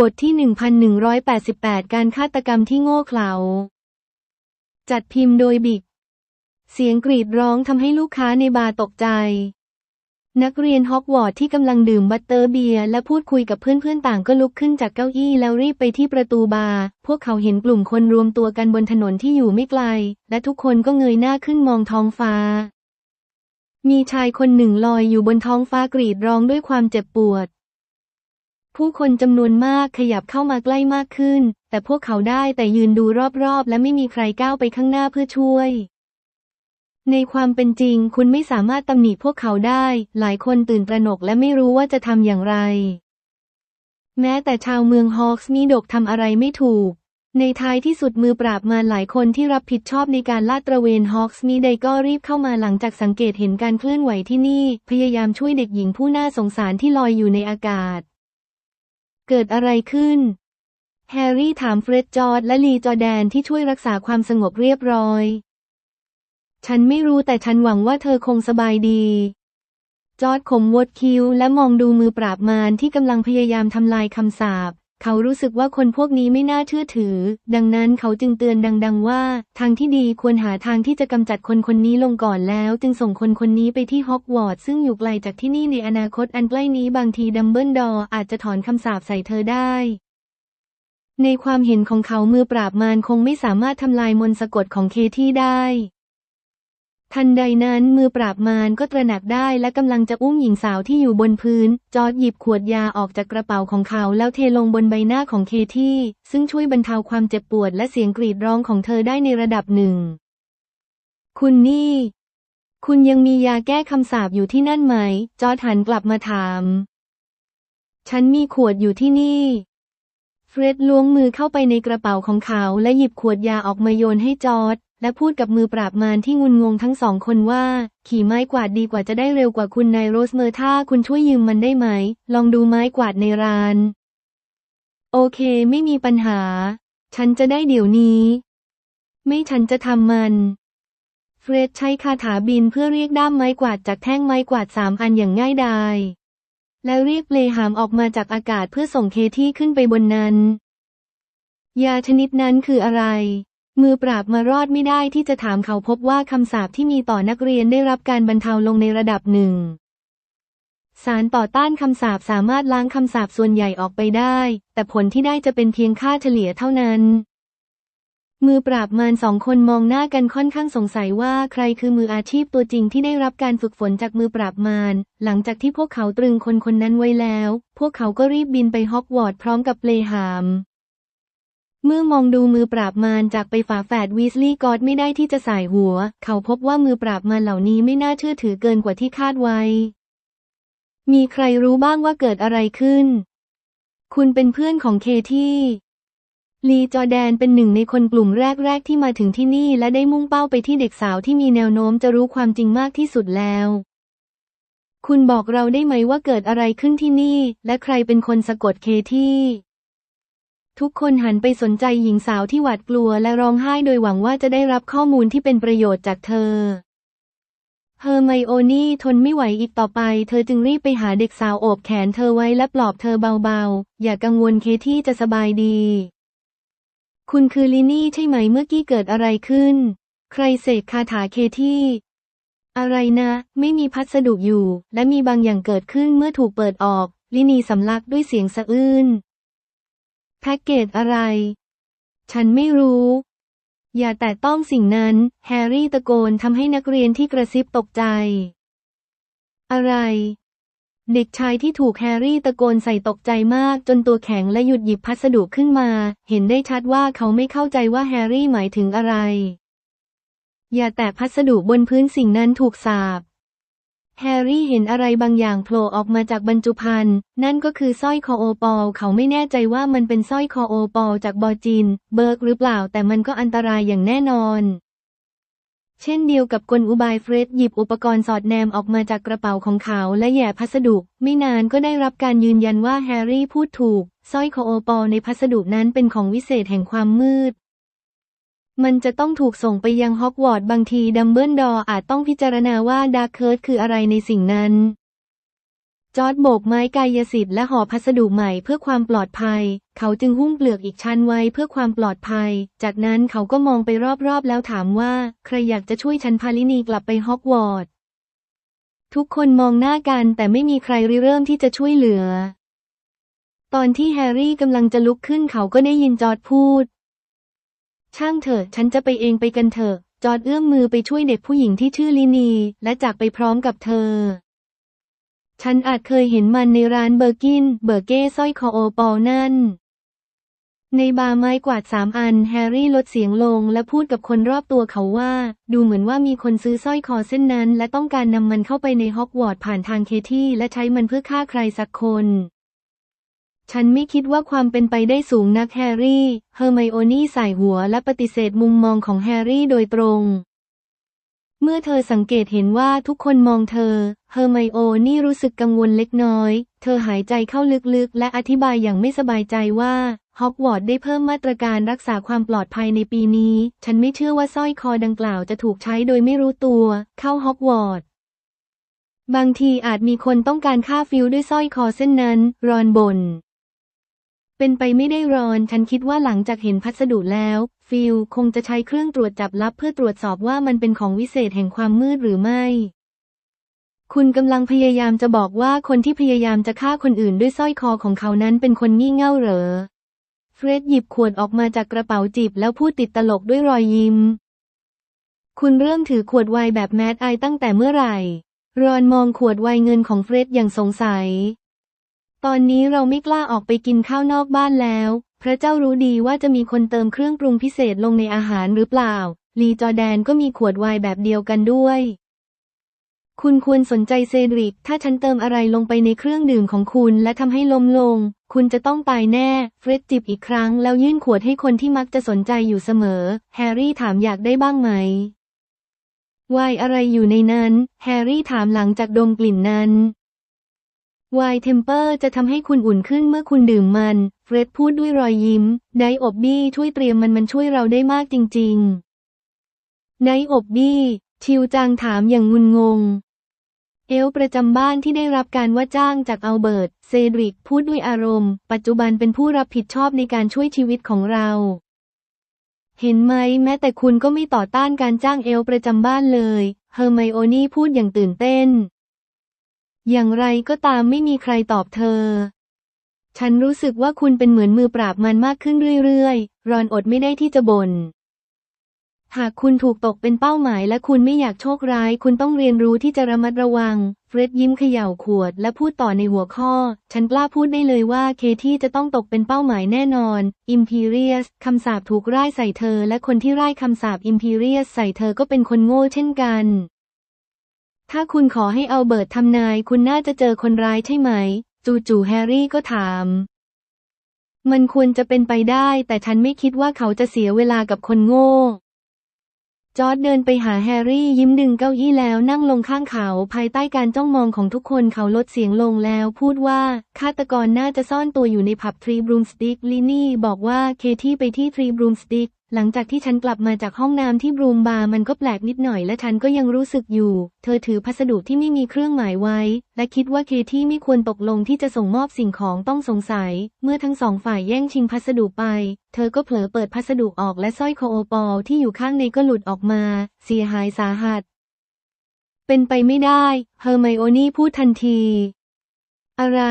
บทที่ 1188 การฆาตกรรมที่โง่เขลา จัดพิมพ์โดยบิก เสียงกรีดร้องทำให้ลูกค้าในบาร์ตกใจ นักเรียนฮอกวอตส์ที่กำลังดื่มบัตเตอร์เบียร์และพูดคุยกับเพื่อนๆต่างก็ลุกขึ้นจากเก้าอี้แล้วรีบไปที่ประตูบาร์ พวกเขาเห็นกลุ่มคนรวมตัวกันบนถนนที่อยู่ไม่ไกล และทุกคนก็เงยหน้าขึ้นมองท้องฟ้า มีชายคนหนึ่งลอยอยู่บนท้องฟ้ากรีดร้องด้วยความเจ็บปวด ผู้คนจำนวนมากขยับเข้ามาใกล้มากขึ้น แต่พวกเขาได้แต่ยืนดูรอบๆ และไม่มีใครก้าวไปข้างหน้าเพื่อช่วย ในความเป็นจริง คุณไม่สามารถตำหนิพวกเขาได้ หลายคนตื่นตระหนกและไม่รู้ว่าจะทำอย่างไร แม้แต่ชาวเมืองฮอกส์มีดกทำอะไรไม่ถูก ในท้ายที่สุดมือปราบมารหลายคนที่รับผิดชอบในการลาดตระเวนฮอกส์มีไดก็รีบเข้ามาหลังจากสังเกตเห็นการเคลื่อนไหวที่นี่ พยายามช่วยเด็กหญิงผู้น่าสงสารที่ลอยอยู่ในอากาศ เกิดอะไรขึ้น แฮร์รี่ถามเฟร็ดจอร์ดและลีจอแดนที่ช่วยรักษาความสงบเรียบร้อย ฉันไม่รู้แต่ฉันหวังว่าเธอคงสบายดี จอร์ดขมวดคิ้วและมองดูมือปราบมารที่กำลังพยายามทำลายคำสาป เขารู้สึกว่าคนพวกนี้ไม่น่าเชื่อถือ ดังนั้นเขาจึงเตือนดัง ๆ ว่า ทางที่ดีควรหาทางที่จะกำจัดคนคนนี้ลงก่อนแล้ว จึงส่งคนคนนี้ไปที่ฮอกวอตส์ซึ่งอยู่ไกลจากที่นี่ในอนาคตอันใกล้นี้บางทีดัมเบิลดอร์อาจจะถอนคำสาปใส่เธอได้ ในความเห็นของเขามือปราบมารคงไม่สามารถทำลายมนต์สะกดของเคที่ได้ ทันใดนั้นมือปราบมารก็ตระหนักได้และกำลังจะอุ้มหญิงสาวที่อยู่บนพื้น จอร์ดหยิบขวดยาออกจากกระเป๋าของเขาแล้วเทลงบนใบหน้าของเคที่ ซึ่งช่วยบรรเทาความเจ็บปวดและเสียงกรีดร้องของเธอได้ในระดับหนึ่ง คุณนี่ คุณยังมียาแก้คำสาปอยู่ที่นั่นไหม จอร์ดหันกลับมาถาม ฉันมีขวดอยู่ที่นี่เฟร็ดล้วงมือเข้าไปในกระเป๋าของเขาและหยิบขวดยาออกมาโยนให้จอร์ด และพูดกับมือปราบมารที่งุนงงทั้งสองคนว่า ขี่ไม้กวาดดีกว่าจะได้เร็วกว่าคุณนายโรสเมอร์ถ้าคุณช่วยยืมมันได้ไหม ลองดูไม้กวาดในร้าน โอเค ไม่มีปัญหา ฉันจะได้เดี๋ยวนี้ ไม่ฉันจะทำมัน เฟรดใช้คาถาบินเพื่อเรียกด้ามไม้กวาดจากแท่งไม้กวาดสามอันอย่างง่ายดายแล้วเรียกเลหามออกมาจากอากาศเพื่อส่งเคที่ขึ้นไปบนนั้น ยาชนิดนั้นคืออะไร มือปราบมารอดไม่ได้ที่จะถามเขาพบว่าคำสาปที่มีต่อนักเรียนได้รับการบรรเทาลงในระดับหนึ่ง สารต่อต้านคำสาปสามารถล้างคำสาปส่วนใหญ่ออกไปได้ แต่ผลที่ได้จะเป็นเพียงค่าเฉลี่ยเท่านั้น มือปราบมารสองคนมองหน้ากันค่อนข้างสงสัยว่าใครคือมืออาชีพตัวจริงที่ได้รับการฝึกฝนจากมือปราบมาร หลังจากที่พวกเขาตรึงคนคนนั้นไว้แล้ว พวกเขาก็รีบบินไปฮอกวอตส์พร้อมกับเปลหาม เมื่อมองดูมือปราบมารจากไปฝาแฝดวีสลีย์กอดไม่ได้ที่จะสายหัว เขาพบว่ามือปราบมารเหล่านี้ไม่น่าเชื่อถือเกินกว่าที่คาดไว้ มีใครรู้บ้างว่าเกิดอะไรขึ้น คุณเป็นเพื่อนของเคที่ลีจอแดนเป็นหนึ่งในคนกลุ่มแรก ๆ ที่มาถึงที่นี่และได้มุ่งเป้าไปที่เด็กสาวที่มีแนวโน้มจะรู้ความจริงมากที่สุดแล้ว คุณบอกเราได้ไหมว่าเกิดอะไรขึ้นที่นี่ และใครเป็นคนสะกดเคที่ ทุกคนหันไปสนใจหญิงสาวที่หวาดกลัวและร้องไห้โดยหวังว่าจะได้รับข้อมูลที่เป็นประโยชน์จากเธอเฮอร์ไมโอนี่ทนไม่ไหวอีกต่อไป เธอจึงรีบไปหาเด็กสาวโอบแขนเธอไว้และปลอบเธอเบาๆ อย่ากังวลเคที่จะสบายดี คุณคือลินี่ใช่ไหมเมื่อกี้เกิดอะไรขึ้น ใครเสกคาถาเคที่ อะไรนะ ไม่มีพัสดุอยู่ และมีบางอย่างเกิดขึ้นเมื่อถูกเปิดออก ลินีสำลักด้วยเสียงสะอื้น แพ็กเกจอะไร ฉันไม่รู้ อย่าแตะต้องสิ่งนั้น แฮร์รี่ตะโกนทำให้นักเรียนที่กระซิบตกใจ อะไร เด็กชายที่ถูกแฮร์รี่ตะโกนใส่ตกใจมากจนตัวแข็งและหยุดหยิบพัสดุขึ้นมา เห็นได้ชัดว่าเขาไม่เข้าใจว่าแฮร์รี่หมายถึงอะไร อย่าแตะพัสดุบนพื้นสิ่งนั้นถูกสาป แฮร์รี่เห็นอะไรบางอย่างโผล่ออกมาจากบรรจุภัณฑ์นั่นก็คือสร้อยคอโอปอลเขาไม่แน่ใจว่ามันเป็นสร้อยคอโอปอลจากบอจิน เบิร์กหรือเปล่าแต่มันก็อันตรายอย่างแน่นอน เช่นเดียวกับกลอุบายเฟรดหยิบอุปกรณ์สอดแนมออกมาจากกระเป๋าของเขาและแหย่พัสดุ ไม่นานก็ได้รับการยืนยันว่าแฮร์รี่พูดถูกสร้อยคอโอปอลในพัสดุนั้นเป็นของวิเศษแห่งความมืด มันจะต้องถูกส่งไปยังฮอกวอตส์บางทีดัมเบิลดอร์อาจต้องพิจารณาว่าดาร์คเคิร์ดคืออะไรในสิ่งนั้น จอร์ดโบกไม้กายสิทธิ์และห่อพัสดุใหม่เพื่อความปลอดภัย เขาจึงหุ้มเปลือกอีกชั้นไว้เพื่อความปลอดภัย จากนั้นเขาก็มองไปรอบๆแล้วถามว่า ใครอยากจะช่วยฉันพาลินีกลับไปฮอกวอตส์ทุกคนมองหน้ากันแต่ไม่มีใครริเริ่มที่จะช่วยเหลือ ตอนที่แฮร์รี่กำลังจะลุกขึ้นเขาก็ได้ยินจอร์ดพูด ช่างเถอะ ฉันจะไปเองไปกันเถอะ จอดเอื้อมมือไปช่วยเด็กผู้หญิงที่ชื่อลินี และจากไปพร้อมกับเธอ ฉันอาจเคยเห็นมันในร้านเบอร์กิน เบอร์เก้สร้อยคอโอปอลนั่น ในบาร์ไม้กวาดสามอัน แฮร์รี่ลดเสียงลงและพูดกับคนรอบตัวเขาว่า ดูเหมือนว่ามีคนซื้อสร้อยคอเส้นนั้น และต้องการนำมันเข้าไปในฮอกวอตส์ผ่านทางเคที่และใช้มันเพื่อฆ่าใครสักคน ฉันไม่คิดว่าความเป็นไปได้สูงนักแฮร์รี่ เฮอร์ไมโอนี่ใส่หัวและปฏิเสธมุมมองของแฮร์รี่โดยตรง เมื่อเธอสังเกตเห็นว่าทุกคนมองเธอ เฮอร์ไมโอนี่รู้สึกกังวลเล็กน้อย เธอหายใจเข้าลึกๆ และอธิบายอย่างไม่สบายใจว่าฮอกวอตส์ได้เพิ่มมาตรการรักษาความปลอดภัยในปีนี้ ฉันไม่เชื่อว่าสร้อยคอดังกล่าวจะถูกใช้โดยไม่รู้ตัว เข้าฮอกวอตส์บางทีอาจมีคนต้องการฆ่าฟิลด้วยสร้อยคอเส้นนั้น รอนบน เป็นไปไม่ได้รอน ฉันคิดว่าหลังจากเห็นพัสดุแล้ว ฟิลคงจะใช้เครื่องตรวจจับลับเพื่อตรวจสอบว่ามันเป็นของวิเศษแห่งความมืดหรือไม่ คุณกำลังพยายามจะบอกว่าคนที่พยายามจะฆ่าคนอื่นด้วยสร้อยคอของเขานั้นเป็นคนงี่เง่าเหรอ เฟร็ดหยิบขวดออกมาจากกระเป๋าจิบแล้วพูดติดตลกด้วยรอยยิ้ม คุณเริ่มถือขวดไวน์แบบแมดไอตั้งแต่เมื่อไหร่ รอนมองขวดไวน์เงินของเฟร็ดอย่างสงสัย ตอนนี้เราไม่กล้าออกไปกินข้าวนอกบ้านแล้ว พระเจ้ารู้ดีว่าจะมีคนเติมเครื่องปรุงพิเศษลงในอาหารหรือเปล่า ลีจอแดนก็มีขวดไวน์แบบเดียวกันด้วย คุณควรสนใจเซดริก ถ้าฉันเติมอะไรลงไปในเครื่องดื่มของคุณและทำให้ล้มลง คุณจะต้องตายแน่ เฟร็ดจิบอีกครั้งแล้วยื่นขวดให้คนที่มักจะสนใจอยู่เสมอ แฮร์รี่ถามอยากได้บ้างไหมไวน์อะไรอยู่ในนั้น แฮร์รี่ถามหลังจากดมกลิ่นนั้น ไวน์เทมเปอร์จะทำให้คุณอุ่นขึ้นเมื่อคุณดื่มมัน เฟร็ดพูดด้วยรอยยิ้ม ไดอบบี้ช่วยเตรียมมันมันช่วยเราได้มากจริงๆ ไดอบบี้ ชิวจางถามอย่างงุนงง เอลประจำบ้านที่ได้รับการว่าจ้างจากอัลเบิร์ต เซดริกพูดด้วยอารมณ์ ปัจจุบันเป็นผู้รับผิดชอบในการช่วยชีวิตของเรา เห็นไหมแม้แต่คุณก็ไม่ต่อต้านการจ้างเอลประจำบ้านเลย เฮอร์ไมโอนี่พูดอย่างตื่นเต้น อย่างไรก็ตามไม่มีใครตอบเธอ ฉันรู้สึกว่าคุณเป็นเหมือนมือปราบมันมากขึ้นเรื่อยๆ รอนอดไม่ได้ที่จะบน่น หากคุณถูกตกเป็นเป้าหมายและคุณไม่อยากโชคร้าย คุณต้องเรียนรู้ที่จะระมัดระวัง เฟร็ดยิ้มเขย่าขวดและพูดต่อในหัวข้อ ฉันกล้าพูดได้เลยว่าเคที่จะต้องตกเป็นเป้าหมายแน่นอน อิมพีเรียสคำสาปถูกร่ายใส่เธอ และคนที่ร่ายคำสาปอิมพีเรียสใส่เธอก็เป็นคนโง่เช่นกัน ถ้าคุณขอให้เอัลเบิร์ตทำนายคุณน่าจะเจอคนร้ายใช่ไหม จู่ๆแฮร์รี่ก็ถาม มันควรจะเป็นไปได้ แต่ฉันไม่คิดว่าเขาจะเสียเวลากับคนโง่ จอร์ดเดินไปหาแฮร์รี่ยิ้มดึงเก้าอี้แล้วนั่งลงข้างเขาภายใต้การจ้องมองของทุกคนเขาลดเสียงลงแล้วพูดว่าฆาตกรน่าจะซ่อนตัวอยู่ในผับทรีบรูมสติกลินี่บอกว่าเคที่ไปที่ทรีบรูมสติก หลังจากที่ฉันกลับมาจากห้องน้ำที่บรูมบาร์มันก็แปลกนิดหน่อยและฉันก็ยังรู้สึกอยู่ เธอถือพัสดุที่ไม่มีเครื่องหมายไว้ และคิดว่าเคที่ไม่ควรตกลงที่จะส่งมอบสิ่งของต้องสงสัย เมื่อทั้งสองฝ่ายแย่งชิงพัสดุไป เธอก็เผลอเปิดพัสดุออกและสร้อยคอโอปอลที่อยู่ข้างในก็หลุดออกมา เสียหายสาหัส เป็นไปไม่ได้เฮอร์ไมโอนี่พูดทันที อะไร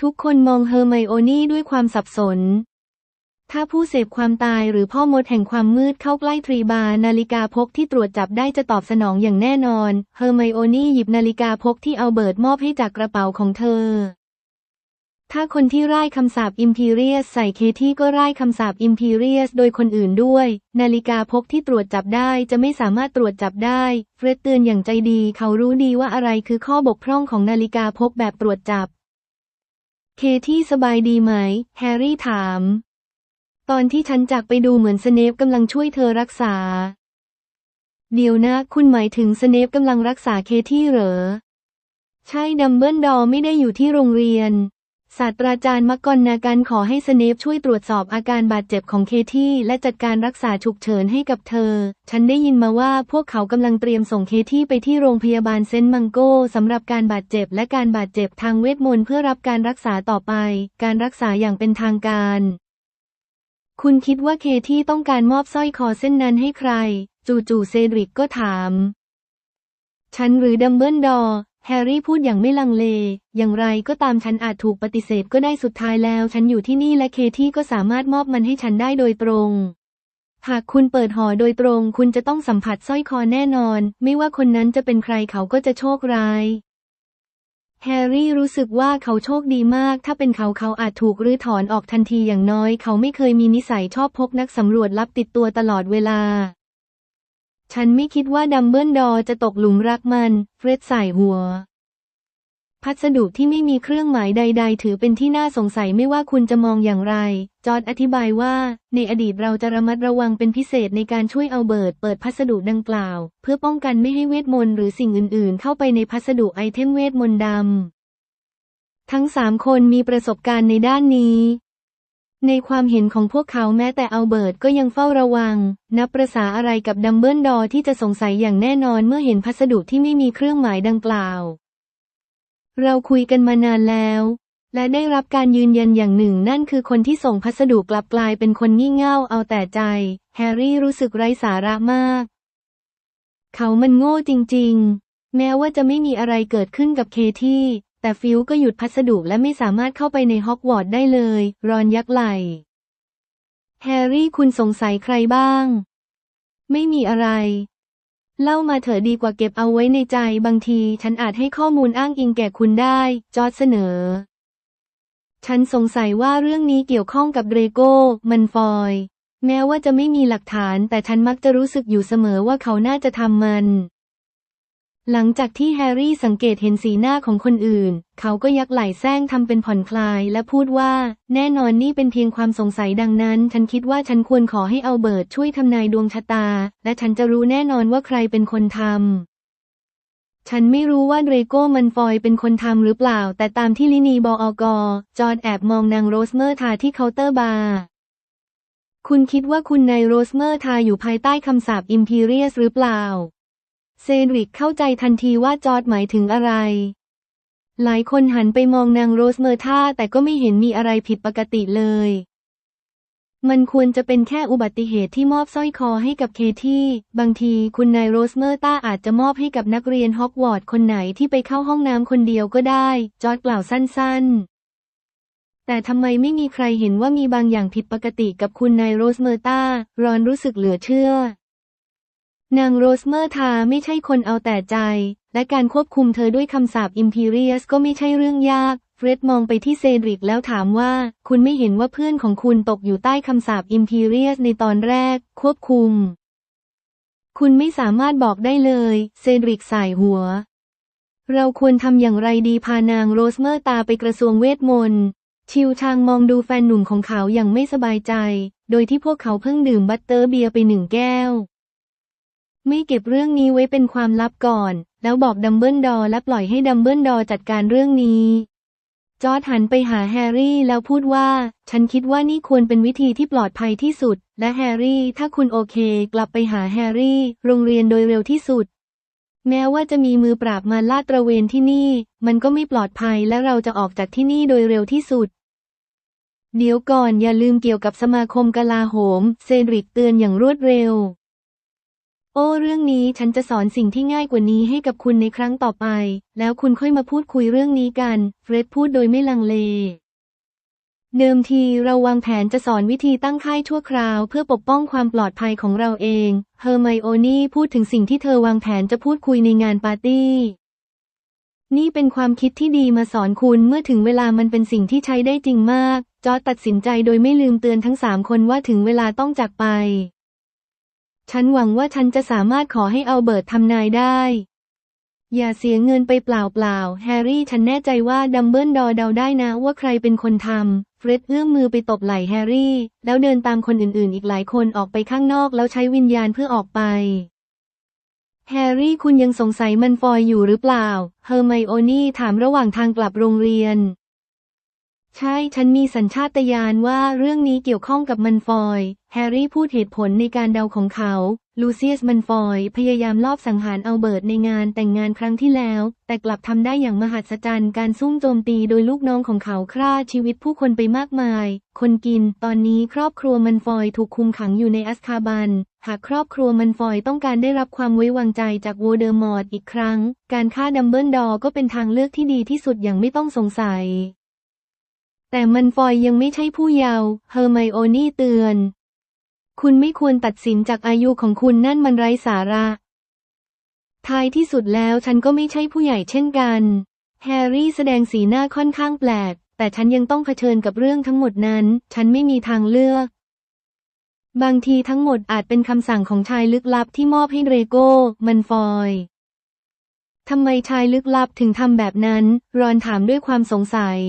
ทุกคนมองเฮอร์ไมโอนี่ด้วยความสับสน ถ้าผู้เสพความตายหรือพ่อมดแห่งความมืดเข้าใกล้ทรีบาร์นาฬิกาพกที่ตรวจจับได้จะตอบสนองอย่างแน่นอน เฮอร์ไมโอนี่หยิบนาฬิกาพกที่เอัลเบิร์ตมอบให้จากกระเป๋าของเธอ ถ้าคนที่ร่ายคำสาปอิมพีเรียสใส่เคที่ก็ร่ายคำสาปอิมพีเรียสโดยคนอื่นด้วย นาฬิกาพกที่ตรวจจับได้จะไม่สามารถตรวจจับได้ เฟรดเตือนอย่างใจดีเขารู้ดีว่าอะไรคือข้อบกพร่องของนาฬิกาพกแบบตรวจจับ เคที่สบายดีไหม แฮร์รี่ถาม ตอนที่ฉันจากไปดูเหมือนสเนปกำลังช่วยเธอรักษา เดี๋ยวนะ คุณหมายถึงสเนปกำลังรักษาเคที่เหรอ ใช่ดัมเบิลดอร์ไม่ได้อยู่ที่โรงเรียน ศาสตราจารย์มักกอนนาการขอให้สเนปช่วยตรวจสอบอาการบาดเจ็บของเคที่และจัดการรักษาฉุกเฉินให้กับเธอ ฉันได้ยินมาว่าพวกเขากำลังเตรียมส่งเคที่ไปที่โรงพยาบาลเซนต์มังโกสำหรับการบาดเจ็บและการบาดเจ็บทางเวทมนต์เพื่อรับการรักษาต่อไป การรักษาอย่างเป็นทางการ คุณคิดว่าเคที่ต้องการมอบสร้อยคอเส้นนั้นให้ใคร จู่ๆเซดริกก็ถาม ฉันหรือดัมเบิลดอร์แฮร์รี่พูดอย่างไม่ลังเล อย่างไรก็ตามฉันอาจถูกปฏิเสธก็ได้สุดท้ายแล้ว ฉันอยู่ที่นี่และเคที่ก็สามารถมอบมันให้ฉันได้โดยตรง หากคุณเปิดห่อโดยตรง คุณจะต้องสัมผัสสร้อยคอแน่นอน ไม่ว่าคนนั้นจะเป็นใครเขาก็จะโชคร้าย แฮร์รี่รู้สึกว่าเขาโชคดีมาก ถ้าเป็นเขาเขาอาจถูกรื้อถอนออกทันทีอย่างน้อย เขาไม่เคยมีนิสัยชอบพกนักสำรวจลับติดตัวตลอดเวลา ฉันไม่คิดว่าดัมเบิลดอร์จะตกหลุมรักมัน เฟร็ดใส่หัว พัสดุที่ไม่มีเครื่องหมายใด ๆ ถือเป็นที่น่าสงสัยไม่ว่าคุณจะมองอย่างไร จอร์ดอธิบายว่า ในอดีตเราจะระมัดระวังเป็นพิเศษในการช่วยเอาเบิร์ดเปิดพัสดุดังกล่าว เพื่อป้องกันไม่ให้เวทมนต์หรือสิ่งอื่น ๆ เข้าไปในพัสดุไอเทมเวทมนต์ดำทั้งสามคนมีประสบการณ์ในด้านนี้ในความเห็นของพวกเขาแม้แต่อัลเบิร์ตก็ยังเฝ้าระวัง นับประษาอะไรกับดัมเบิลดอร์ที่จะสงสัยอย่างแน่นอนเมื่อเห็นพัสดุที่ไม่มีเครื่องหมายดังกล่าว เราคุยกันมานานแล้ว และได้รับการยืนยันอย่างหนึ่งนั่นคือคนที่ส่งพัสดุกลับกลายเป็นคนงี่เง่าเอาแต่ใจ แฮร์รี่รู้สึกไร้สาระมาก เขามันโง่จริงๆ แม้ว่าจะไม่มีอะไรเกิดขึ้นกับเคที่แต่ฟิลก็หยุดพัสดุและไม่สามารถเข้าไปในฮอกวอตส์ได้เลย รอนยักไหลแฮร์รี่คุณสงสัยใครบ้าง ไม่มีอะไร เล่ามาเถอะดีกว่าเก็บเอาไว้ในใจบางทีฉันอาจให้ข้อมูลอ้างอิงแก่คุณได้ จอร์ดเสนอ ฉันสงสัยว่าเรื่องนี้เกี่ยวข้องกับเรโก้ มันฟอย แม้ว่าจะไม่มีหลักฐานแต่ฉันมักจะรู้สึกอยู่เสมอว่าเขาน่าจะทำมัน หลังจากที่แฮร์รี่สังเกตเห็นสีหน้าของคนอื่น เขาก็ยักไหล่แซงทำเป็นผ่อนคลายและพูดว่า แน่นอนนี่เป็นเพียงความสงสัยดังนั้น ฉันคิดว่าฉันควรขอให้เอาเบิร์ตช่วยทำนายดวงชะตา และฉันจะรู้แน่นอนว่าใครเป็นคนทำ ฉันไม่รู้ว่าเดรโก้มันฟอยเป็นคนทำหรือเปล่า แต่ตามที่ลินีบอกอกจอร์ดแอบมองนางโรสเมอร์ทาที่เคาน์เตอร์บาร์คุณคิดว่าคุณนายโรสเมอร์ทาอยู่ภายใต้คำสาปอิมพีเรียสหรือเปล่า เซดริกเข้าใจทันทีว่าจอร์ดหมายถึงอะไร หลายคนหันไปมองนางโรสเมอร์ทาแต่ก็ไม่เห็นมีอะไรผิดปกติเลย มันควรจะเป็นแค่อุบัติเหตุที่มอบสร้อยคอให้กับเคที่ บางทีคุณนายโรสเมอร์ต้าอาจจะมอบให้กับนักเรียนฮอกวอตส์คนไหนที่ไปเข้าห้องน้ำคนเดียวก็ได้ จอร์ดกล่าวสั้น ๆแต่ทำไมไม่มีใครเห็นว่ามีบางอย่างผิดปกติกับคุณนายโรสเมอร์ต้ารอนรู้สึกเหลือเชื่อ นางโรสเมอร์ทาไม่ใช่คนเอาแต่ใจ และการควบคุมเธอด้วยคำสาปอิมพีเรียสก็ไม่ใช่เรื่องยาก เฟร็ดมองไปที่เซดริกแล้วถามว่า คุณไม่เห็นว่าเพื่อนของคุณตกอยู่ใต้คำสาปอิมพีเรียสในตอนแรก ควบคุม คุณไม่สามารถบอกได้เลย เซดริกสายหัว เราควรทำอย่างไรดีพานางโรสเมอร์ตาไปกระทรวงเวทมนต์ ชิวชางมองดูแฟนหนุ่มของเขาอย่างไม่สบายใจ โดยที่พวกเขาเพิ่งดื่มบัตเตอร์เบียร์ไปหนึ่งแก้ว ไม่เก็บเรื่องนี้ไว้เป็นความลับก่อน แล้วบอกดัมเบิลดอร์และปล่อยให้ดัมเบิลดอร์จัดการเรื่องนี้ จอร์ดหันไปหาแฮร์รี่แล้วพูดว่า ฉันคิดว่านี่ควรเป็นวิธีที่ปลอดภัยที่สุด และแฮร์รี่ถ้าคุณโอเค กลับไปหาแฮร์รี่ โรงเรียนโดยเร็วที่สุด แม้ว่าจะมีมือปราบมาลาดตระเวนที่นี่ มันก็ไม่ปลอดภัยและเราจะออกจากที่นี่โดยเร็วที่สุดเดี๋ยวก่อนอย่าลืมเกี่ยวกับสมาคมกลาโหม เซดริกเตือนอย่างรวดเร็ว โอ้เรื่องนี้ฉันจะสอนสิ่งที่ง่ายกว่านี้ให้กับคุณในครั้งต่อไป แล้วคุณค่อยมาพูดคุยเรื่องนี้กันเฟร็ดพูดโดยไม่ลังเลเดิมทีเราวางแผนจะสอนวิธีตั้งค่ายชั่วคราว เพื่อปกป้องความปลอดภัยของเราเอง เฮอร์ไมโอนี่พูดถึงสิ่งที่เธอวางแผนจะพูดคุยในงานปาร์ตี้ นี่เป็นความคิดที่ดีมาสอนคุณเมื่อถึงเวลามันเป็นสิ่งที่ใช้ได้จริงมาก จอร์จตัดสินใจโดยไม่ลืมเตือนทั้งสามคนว่าถึงเวลาต้องจากไป ฉันหวังว่าฉันจะสามารถขอให้เอัลเบิร์ตทำนายได้ อย่าเสียเงินไปเปล่าๆ แฮร์รี่ฉันแน่ใจว่าดัมเบิลดอร์เดาได้นะว่าใครเป็นคนทำ เฟร็ดเอื้อมมือไปตบไหล่แฮร์รี่ แล้วเดินตามคนอื่นๆ อีกหลายคนออกไปข้างนอกแล้วใช้วิญญาณเพื่อออกไป แฮร์รี่คุณยังสงสัยมันฟอยอยู่หรือเปล่า เฮอร์ไมโอนี่ถามระหว่างทางกลับโรงเรียน ใช่ฉันมีสัญชาตญาณว่าเรื่องนี้เกี่ยวข้องกับมันฟอย แฮร์รี่พูดเหตุผลในการเดาของเขา ลูเซียสมันฟอย พยายามลอบสังหารอัลเบิร์ตในงานแต่งงานครั้งที่แล้ว แต่กลับทำได้อย่างมหัศจรรย์การซุ่มโจมตีโดยลูกน้องของเขาฆ่าชีวิตผู้คนไปมากมาย คนกิน ตอนนี้ครอบครัวมันฟอยถูกคุมขังอยู่ในอัสคาบัน หากครอบครัวมันฟอยต้องการได้รับความไว้วางใจจากโวเดอร์มอร์ตอีกครั้ง การฆ่าดัมเบิลดอร์ก็เป็นทางเลือกที่ดีที่สุดอย่างไม่ต้องสงสัย แต่มันฟอยยังไม่ใช่ผู้เยาว์เฮอร์ไมโอนี่เตือน คุณไม่ควรตัดสินจากอายุของคุณนั่นมันไร้สาระ ท้ายที่สุดแล้วฉันก็ไม่ใช่ผู้ใหญ่เช่นกัน แฮร์รี่แสดงสีหน้าค่อนข้างแปลก แต่ฉันยังต้องเผชิญกับเรื่องทั้งหมดนั้น ฉันไม่มีทางเลือก บางทีทั้งหมดอาจเป็นคำสั่งของชายลึกลับที่มอบให้เรโก้ มันฟอยทำไมชายลึกลับถึงทำแบบนั้น รอนถามด้วยความสงสัย